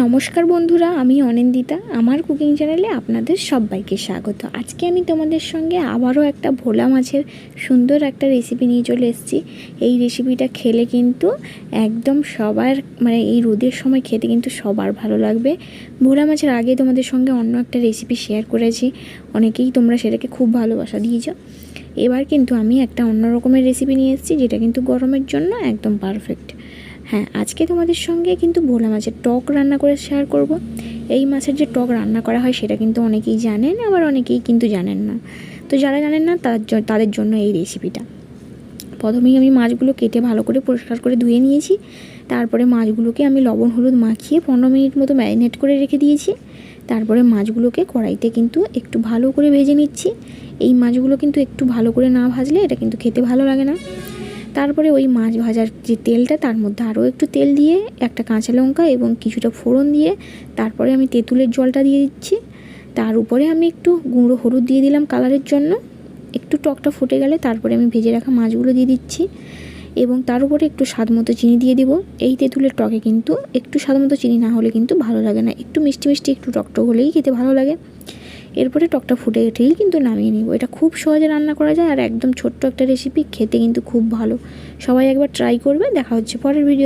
নমস্কার বন্ধুরা, আমি অনিন্দিতা। আমার কুকিং চ্যানেলে আপনাদের সবাইকে স্বাগত। আজকে আমি তোমাদের সঙ্গে আবারও একটা ভোলা মাছের সুন্দর একটা রেসিপি নিয়ে চলে এসেছি। এই রেসিপিটা খেলে কিন্তু একদম সবার মানে এই রোদের সময় খেতে কিন্তু সবার ভালো লাগবে। ভোলা মাছের আগে তোমাদের সঙ্গে অন্য একটা রেসিপি শেয়ার করেছি। অনেকেই তোমরা সেটাকে খুব ভালোবাসা দিয়েছ এবার কিন্তু আমি একটা অন্য রকমের রেসিপি নিয়ে এসেছি, যেটা কিন্তু গরমের জন্য একদম পারফেক্ট হ্যাঁ আজকে তোমাদের সঙ্গে কিন্তু ভোলা মাছের টক রান্না করে শেয়ার করব। এই মাছের যে টক রান্না করা হয় সেটা কিন্তু অনেকেই জানেন, আবার অনেকেই কিন্তু জানেন না। তো যারা জানেন না তাদের জন্য এই রেসিপিটা প্রথমেই আমি মাছগুলো কেটে ভালো করে পরিষ্কার করে ধুয়ে নিয়েছি। তারপরে মাছগুলোকে আমি লবণ, হলুদ মাখিয়ে পনেরো মিনিট মতো ম্যারিনেট করে রেখে দিয়েছি। তারপরে মাছগুলোকে কড়াইতে কিন্তু একটু ভালো করে ভেজে নিচ্ছি। এই মাছগুলো কিন্তু একটু ভালো করে না ভাজলে এটা কিন্তু খেতে ভালো লাগে না। তারপরে ওই মাছ ভাজার যে তেলটা, তার মধ্যে আরও একটু তেল দিয়ে, একটা কাঁচা লঙ্কা এবং কিছুটা ফোড়ন দিয়ে, তারপরে আমি তেঁতুলের জলটা দিয়ে দিচ্ছি। তার উপরে আমি একটু গুঁড়ো হলুদ দিয়ে দিলাম কালারের জন্য। একটু টকটা ফুটে গেলে তারপরে আমি ভেজে রাখা মাছগুলো দিয়ে দিচ্ছি এবং তার উপরে একটু স্বাদ মতো চিনি দিয়ে দিব। এই তেঁতুলের টকে কিন্তু একটু স্বাদ মতো চিনি না হলে কিন্তু ভালো লাগে না। একটু মিষ্টি মিষ্টি, একটু টকটক হলেই খেতে ভালো লাগে। এরপরে টকটা ফুটে উঠেই কিন্তু নামিয়ে নিব। এটা খুব সহজে রান্না করা যায় আর একদম ছোট্ট একটা রেসিপি খেতে কিন্তু খুব ভালো। সবাই একবার ট্রাই করবে। দেখা হচ্ছে পরের ভিডিও